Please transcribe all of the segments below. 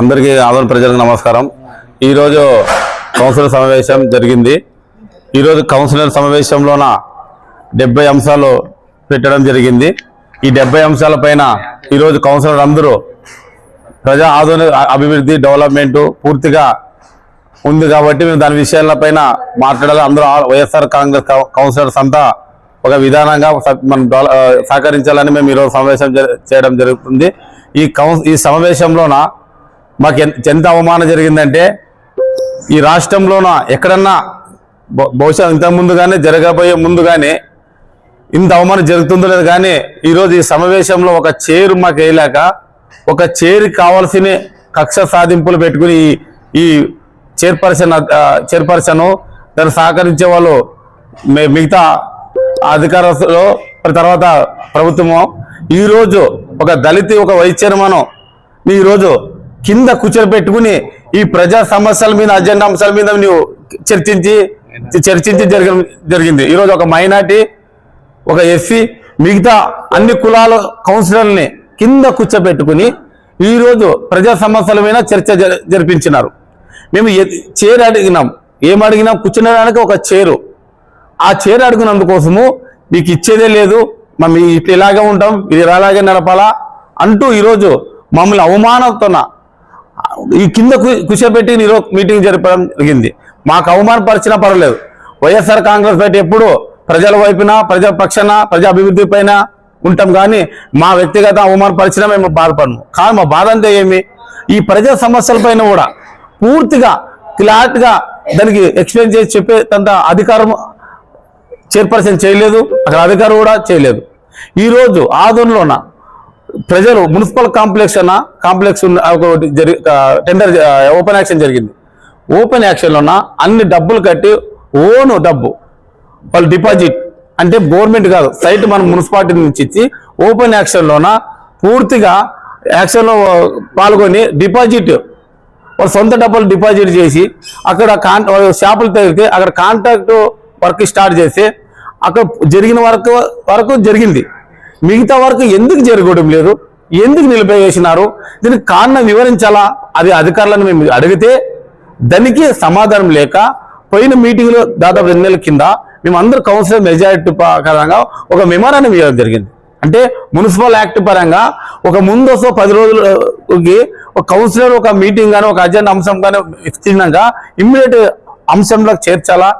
అందరికీ ఆదరణ ప్రజలకు నమస్కారం. ఈరోజు కౌన్సిలర్ సమావేశం జరిగింది. ఈరోజు కౌన్సిలర్ సమావేశంలోన డెబ్బై అంశాలు పెట్టడం జరిగింది. ఈ డెబ్బై అంశాలపైన ఈరోజు కౌన్సిలర్ అందరూ ప్రజా ఆధునిక అభివృద్ధి డెవలప్మెంటు పూర్తిగా ఉంది కాబట్టి మేము దాని విషయాలపైన మాట్లాడాలి. అందరూ ఆ- వైఎస్ఆర్ కాంగ్రెస్ కౌ- కౌన్సిలర్స్ అంతా ఒక విధానంగా స- మనం సహకరించాలని మేము ఈరోజు సమావేశం చేయడం జరుగుతుంది. ఈ కౌన్ ఈ సమావేశంలోన మాకు ఎంత అవమానం జరిగిందంటే ఈ రాష్ట్రంలోన ఎక్కడన్నా బహుశా ఇంతకు ముందుగానే జరగబోయే ముందుగానే ఇంత అవమానం జరుగుతుందో లేదు కానీ ఈరోజు ఈ సమావేశంలో ఒక చైర్ మాకు వేయలేక ఒక చైర్ కావాల్సిన కక్ష సాధింపులు పెట్టుకుని ఈ ఈ చైర్పర్సన్ చైర్పర్సన్ దాన్ని సహకరించే వాళ్ళు మిగతా అధికారులు తర్వాత ప్రభుత్వము ఈరోజు ఒక దళిత ఒక వైస్ చైర్మన్ ఈరోజు కింద కూర్చోబెట్టుకుని ఈ ప్రజా సమస్యల మీద అజెండా అంశాల మీద నువ్వు చర్చించి చర్చించి జరిగి జరిగింది. ఈరోజు ఒక మైనార్టీ ఒక ఎస్సీ మిగతా అన్ని కులాల కౌన్సిలర్ని కింద కూర్చోబెట్టుకుని ఈరోజు ప్రజా సమస్యల మీద చర్చ జరిపించినారు. మేము ఎ- చైర్ అడిగినాం. ఏం అడిగినాం? కూర్చునేదానికి ఒక చైరు. ఆ చైర్ అడిగినందుకోసము మీకు ఇచ్చేదే లేదు. మేము ఇట్లా ఇలాగే ఉంటాం ఇది ఇలాగే నడపాలా అంటూ ఈరోజు మమ్మల్ని అవమానంతో ఈ కింద కు- కూర్చోబెట్టి ఈరోజు మీటింగ్ జరపడం జరిగింది. మాకు అవమానపరిచినా పర్వాలేదు. వైఎస్ఆర్ కాంగ్రెస్ పార్టీ ఎప్పుడు ప్రజల వైపున ప్రజా పక్షాన ప్రజా అభివృద్ధి పైన ఉంటాం కానీ మా వ్యక్తిగత అవమానపరిచినా మేము బాధపడము. కానీ మా బాధ అంతా ఏమి? ఈ ప్రజా సమస్యల పైన కూడా పూర్తిగా క్లాట్గా దానికి ఎక్స్ప్లెయిన్ చేసి చెప్పేంత అధికారం చైర్పర్సన్ చేయలేదు. అక్కడ అధికారం కూడా చేయలేదు. ఈరోజు ఆదోన్లోన ప్రజలు మున్సిపల్ కాంప్లెక్స్ అన్న కాంప్లెక్స్ ఉన్న ఒకటి జరి టెండర్ ఓపెన్ యాక్షన్ జరిగింది. ఓపెన్ యాక్షన్లోన అన్ని డబ్బులు కట్టి ఓను డబ్బు వాళ్ళు డిపాజిట్. అంటే గవర్నమెంట్ కాదు సైట్ మనం మున్సిపాలిటీ నుంచి ఇచ్చి ఓపెన్ యాక్షన్లోన పూర్తిగా యాక్షన్లో పాల్గొని డిపాజిట్ వాళ్ళు సొంత డబ్బులు డిపాజిట్ చేసి అక్కడ కాన్ షాపులు తగిలితే అక్కడ కాంట్రాక్ట్ వర్క్ స్టార్ట్ చేసి అక్కడ జరిగిన వరకు వరకు జరిగింది. మిగతా వరకు ఎందుకు జరగడం లేదు? ఎందుకు నిలిపివేసినారు దీనికి కారణం వివరించాలా? అది అధికారులను మేము అడిగితే దానికి సమాధానం లేక పోయిన మీటింగ్లో దాదాపు రెండు నెలల కింద మేము అందరూ కౌన్సిలర్ మెజారిటీ పరంగా ఒక మెమోరాండం ఇవ్వడం జరిగింది. అంటే మున్సిపల్ యాక్ట్ పరంగా ఒక ముందస్తు పది రోజులకి ఒక కౌన్సిలర్ ఒక మీటింగ్ కానీ ఒక అజెండా అంశం కానీ ఇచ్చినాక ఇమ్మీడియట్ అంశంలో చేర్చాలా?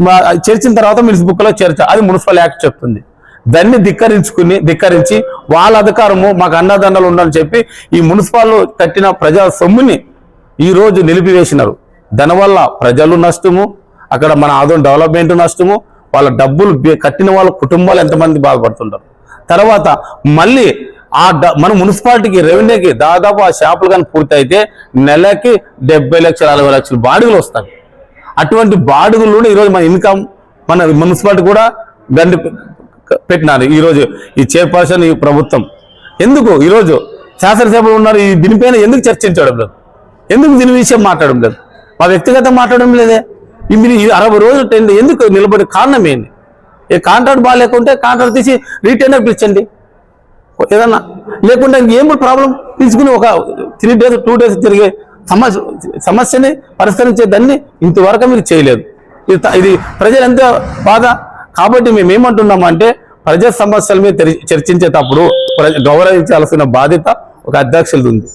మా- చేర్చిన తర్వాత మినిస్ చేర్చాలి అది మున్సిపల్ యాక్ట్ చెప్తుంది. దాన్ని ధిక్కరించుకుని ధిక్కరించి వాళ్ళ అధికారము మాకు అన్నదండలు ఉండాలని చెప్పి ఈ మున్సిపాల్లో కట్టిన ప్రజా సొమ్ముని ఈ రోజు నిలిపివేసినారు. దానివల్ల ప్రజలు నష్టము అక్కడ మన ఆదోన్ డెవలప్మెంట్ నష్టము వాళ్ళ డబ్బులు కట్టిన వాళ్ళ కుటుంబాలు ఎంతమంది బాధపడుతుంటారు. తర్వాత మళ్ళీ ఆ మన మున్సిపాలిటీకి రెవెన్యూకి దాదాపు ఆ షాపులు కానీ పూర్తయితే నెలకి డెబ్బై లక్షలు అరవై లక్షలు బాడుగులు వస్తాయి. అటువంటి బాడుగులు ఈరోజు మన ఇన్కమ్ మన మున్సిపాలిటీ కూడా గండి పెట్టినారు. ఈరోజు ఈ చైర్పర్సన్ ఈ ప్రభుత్వం. ఎందుకు? ఈరోజు శాసనసభలో ఉన్నారు ఈ దీనిపైన ఎందుకు చర్చించడం లేదు? ఎందుకు దీని విషయం మాట్లాడడం లేదు? మా వ్యక్తిగతం మాట్లాడడం లేదే. మీరు అరవై రోజులు టెండర్ ఎందుకు నిలబడే కారణం ఏంటి ఏ కాంట్రాక్ట్ బాగాలేకుంటే కాంట్రాక్ట్ తీసి రీటైనర్ పిలిచండి. ఏదన్నా లేకుంటే ఇంకేం ప్రాబ్లం? తీసుకుని ఒక త్రీ డేస్ టూ డేస్ తిరిగే సమస్య సమస్యని పరిష్కరించే దాన్ని ఇంతవరకు మీరు చేయలేదు. ఇది ఇది ప్రజలు ఎంత బాధ కాబట్టి మేము ఏమంటున్నామంటే ప్రజా సమస్యల మీద చర్చించేటప్పుడు ప్రజ- గౌరవించాల్సిన బాధ్యత ఒక అధ్యక్షులది ఉంది.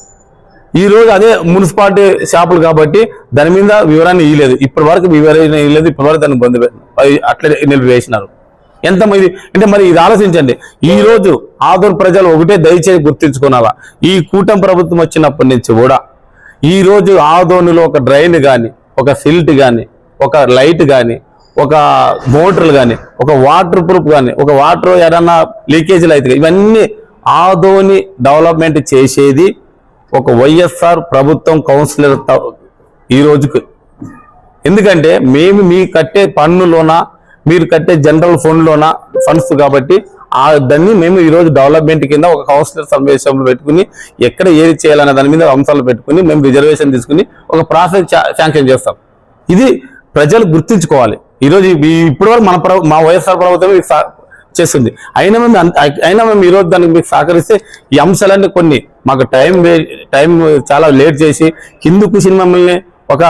ఈ రోజు అదే మున్సిపాలిటీ షాపులు కాబట్టి దాని మీద వివరాన్ని ఇవ్వలేదు ఇప్పటి వరకు వివరణ ఇవ్వలేదు ఇప్పటి వరకు దాన్ని బంద్ పె- అట్లే నిలిపివేసినారు. ఎంత అంటే మరి ఇది ఆలోచించండి. ఈ రోజు ఆదూరు ప్రజలు ఒకటే దయచేసి గుర్తించుకోనాలా. ఈ కూటమి ప్రభుత్వం వచ్చినప్పటి నుంచి కూడా ఈ రోజు ఆదోనిలో ఒక డ్రైన్ కానీ ఒక సిల్ట్ కానీ ఒక లైట్ కానీ ఒక మోటార్లు కానీ ఒక వాటర్ ప్రూఫ్ కానీ ఒక వాటర్ ఏదన్నా లీకేజీలు అవుతాయి ఇవన్నీ ఆదోని డెవలప్మెంట్ చేసేది ఒక వైఎస్ఆర్ ప్రభుత్వం కౌన్సిలర్ ఈ రోజుకి. ఎందుకంటే మేము మీ కట్టే పన్నులోన మీరు కట్టే జనరల్ ఫండ్లోన ఫండ్స్ కాబట్టి ఆ దాన్ని మేము ఈరోజు డెవలప్మెంట్ కింద ఒక కౌన్సిలర్ సమావేశంలో పెట్టుకుని ఎక్కడ ఏది చేయాలనే దాని మీద అంశాలు పెట్టుకుని మేము రిజర్వేషన్ తీసుకుని ఒక ప్రాసెస్ శాంక్షన్ చేస్తాం. ఇది ప్రజలు గుర్తించుకోవాలి. ఈరోజు ఈ- ఇప్పటి వరకు మన ప్రభు మా వైఎస్ఆర్ ప్రభుత్వం మీకు చేస్తుంది. అయినా మేము అయినా మేము ఈరోజు దానికి మీకు సహకరిస్తే ఈ అంశాలన్నీ కొన్ని మాకు టైం వే- టైం చాలా లేట్ చేసి హిందుకు కూర్చుని మమ్మల్ని ఒక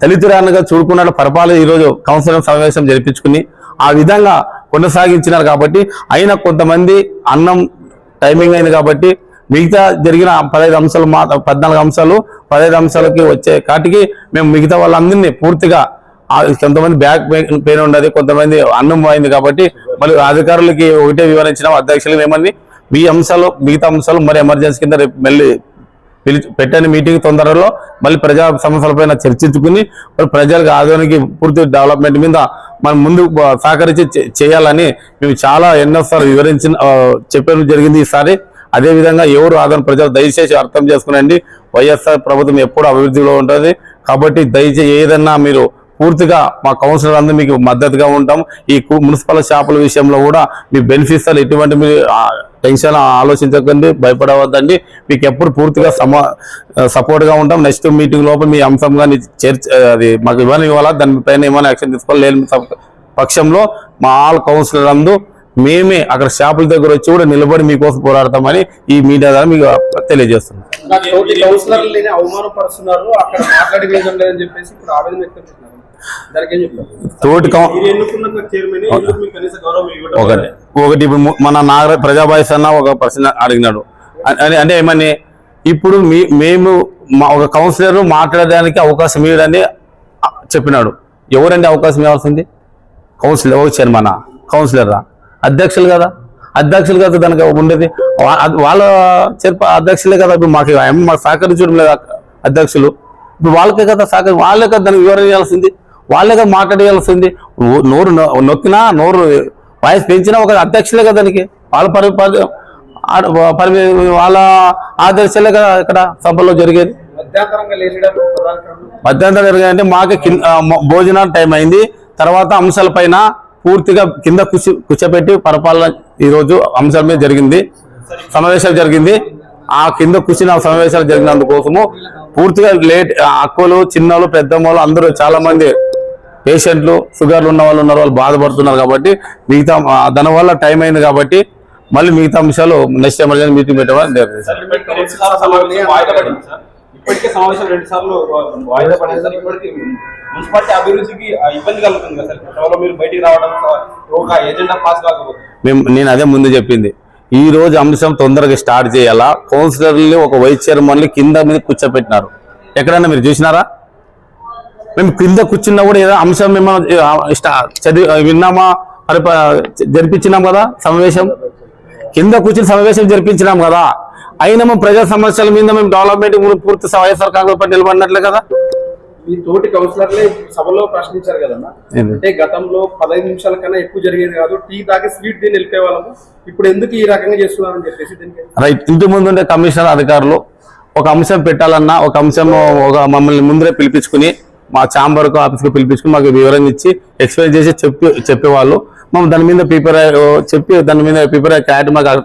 దళితురాన్నగా చూడుకున్న పరిపాలన ఈరోజు కౌన్సిలర్ సమావేశం జరిపించుకుని ఆ విధంగా కొనసాగించినారు కాబట్టి అయినా కొంతమంది అన్నం టైమింగ్ అయింది కాబట్టి మిగతా జరిగిన పదహైదు అంశాలు మా పద్నాలుగు అంశాలు పదహైదు అంశాలకి వచ్చే కాటికి మేము మిగతా వాళ్ళందరినీ పూర్తిగా కొంతమంది బ్యాక్ పెయిన్ ఉండదు కొంతమంది అన్నం పోయింది కాబట్టి మళ్ళీ అధికారులకి ఒకటే వివరించినాం. అధ్యక్షులు ఏమని మీ అంశాలు మిగతా అంశాలు మరి ఎమర్జెన్సీ కింద రేపు మళ్ళీ పెట్టని మీటింగ్ తొందరలో. మళ్ళీ ప్రజా సమస్యలపైన చర్చించుకుని మరి ప్రజలకు ఆధునిక పూర్తి డెవలప్మెంట్ మీద మనం ముందు సహకరించి చేయాలని మేము చాలా ఎన్నోసార్లు వివరించిన చెప్పడం జరిగింది ఈసారి. అదే విధంగా ఎవరు ఆదరణ ప్రజలు దయచేసి అర్థం చేసుకునండి. వైఎస్ఆర్ ప్రభుత్వం ఎప్పుడు అభివృద్ధిలో ఉంటుంది. కాబట్టి దయచేసి ఏదన్నా మీరు పూర్తిగా మా కౌన్సిలర్ అందరూ మీకు మద్దతుగా ఉంటాం. ఈ కు- మున్సిపల్ షాపుల విషయంలో కూడా మీ బెనిఫిట్స్ ఎటువంటి మీరు టెన్షన్ ఆలోచించకండి భయపడవద్దండి. మీకు ఎప్పుడు పూర్తిగా సమా సపోర్ట్గా ఉంటాం. నెక్స్ట్ మీటింగ్ లోపల మీ అంశం కానీ చర్చ అది మాకు ఇవ్వని ఇవ్వాలా? దానిపైన ఏమైనా యాక్షన్ తీసుకోవాలి? లేని పక్షంలో మా ఆల్ కౌన్సిలర్ అందు మేమే అక్కడ షాపుల దగ్గర వచ్చి కూడా నిలబడి మీకోసం పోరాడతామని ఈ మీడియా ద్వారా మీకు తెలియజేస్తున్నాం. తోటి ఒకటి. ఒకటి ఇప్పుడు మన నాగర ప్రజాబాయిస్ అన్న ఒక ప్రశ్న అడిగినాడు. అంటే ఏమని? ఇప్పుడు మీ మేము మా ఒక కౌన్సిలర్ మాట్లాడడానికి అవకాశం ఇవ్వడని చెప్పినాడు. ఎవరండి అవకాశం ఇవ్వాల్సింది? కౌన్సిలర్ ఓ చైర్మన్? కౌన్సిలరా? అధ్యక్షులు కదా. అధ్యక్షులు కదా దానికి ఉండేది. వాళ్ళ చైర్ప అధ్యక్షులే కదా ఇప్పుడు మాకు మాకు సహకరించడం లేదు అధ్యక్షులు. ఇప్పుడు వాళ్ళకే కదా సహకరి వాళ్ళే కదా దానికి వివరణ ఇవ్వాల్సింది. వాళ్ళే కదా ఓ- నోరు నొక్కినా నోరు వాయిస్ పెంచినా ఒక అధ్యక్షులే కదా దానికి వాళ్ళ పరి పరి- వాళ్ళ ఆదర్శాలే కదా ఇక్కడ సభలో జరిగేది. మధ్యాహ్నం జరిగాయంటే మాకు కింద భోజనాలు టైం అయింది. తర్వాత అంశాలపైన పూర్తిగా కింద కూర్చు కూర్చోబెట్టి పరిపాలన ఈరోజు అంశాల మీద జరిగింది. సమావేశాలు జరిగింది. ఆ కింద కూర్చున్న సమావేశాలు జరిగినందుకోసము పూర్తిగా లేట్ అక్కలు చిన్నలు పెద్దమ్మలు అందరూ చాలా మంది పేషెంట్లు షుగర్లు ఉన్న వాళ్ళు ఉన్నారు వాళ్ళు బాధపడుతున్నారు కాబట్టి మిగతా ఆ, దానివల్ల టైం అయింది కాబట్టి మళ్ళీ మిగతా అంశాలు నెక్స్ట్ ఎమర్జెన్సీ మీటింగ్ పెట్టమని జరిగింది సార్ ఇప్పటికే రెండు సార్లు సమావేశం వాయిదా పడింది సార్. ఇప్పటికే సమావేశం రెండు సార్లు వాయిదా పడింది సార్. ఇప్పటికి మున్సిపాలిటీ అభివృద్ధికి ఆ, ఇబ్బంది కలుగుతుంది కదా సార్. కేవలం మీరు బయటికి రావడం సార్, ఒక ఎజెండా పాస్ కాకపోతే. మేము నేను అదే ముందు చెప్పింది. ఈ రోజు అంశం తొందరగా స్టార్ట్ చేయాలా? కౌన్సిలర్లు ఒక వైస్ చైర్మన్లు కింద మీద కూర్చోపెట్టినారు. ఎక్కడైనా మీరు చూసినారా? మేము కింద కూర్చున్నా కూడా ఏదో అంశం మేము చదివి విన్నామా? పరిప జరిపించినాం కదా సమావేశం. కింద కూర్చుని సమావేశం జరిపించినాం కదా. అయినా మేము ప్రజా సమస్యల మీద మేము డెవలప్మెంట్ పూర్తి వైఎస్ఆర్ కాంగ్రెస్ పార్టీ నిలబడినట్లే కదా. మీ తోటి కౌన్సిలర్లే సభలో ప్రశ్నించారు కదన్నా? అంటే గతంలో పదహైదు నిమిషాల కన్నా ఎక్కువ జరిగేది కాదు టీ తాగి స్వీట్ తిని వెళ్ళిపోయే వాళ్ళము ఇప్పుడు ఎందుకు ఈ రకంగా చేస్తున్నారని చెప్పేసి దీనికి? రైట్ ఇంటి ముందు ఉండే కమిషనర్ అధికారులు ఒక అంశం పెట్టాలన్నా ఒక అంశం ఒక మమ్మల్ని ముందరే పిలిపించుకుని మా ఛాంబర్కు ఆఫీస్కి పిలిపించుకుని మాకు వివరణ ఇచ్చి ఎక్స్ప్లెయిన్ చేసి చెప్పి చెప్పేవాళ్ళు. మేము దాని మీద ప్రిపేర్ చెప్పి దాని మీద ప్రిపేర్ క్యాట్ మాకు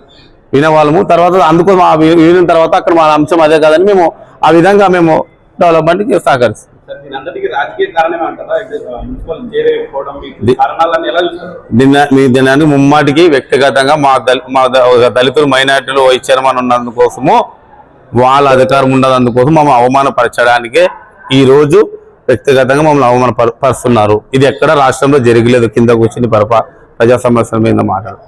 వినేవాళ్ళము. తర్వాత అందుకోసం ఆ వినిన తర్వాత అక్కడ మా అంశం అదే కాదని మేము ఆ విధంగా మేము డెవలప్మెంట్కి సహకరిస్తాం. దీని ముమ్మాటికి వ్యక్తిగతంగా మా దళి మా దళితులు మైనార్టీలు వైస్ చైర్మన్ ఉన్నందుకోసము వాళ్ళ అధికారం ఉన్నదందుకోసం మమ్మల్ని అవమానపరచడానికే ఈ రోజు వ్యక్తిగతంగా మమ్మల్ని అవమానపరుస్తున్నారు ఇది ఎక్కడ రాష్ట్రంలో జరగలేదు. కింద కూర్చుని పరప ప్రజా సమస్యల మీద మాట్లాడు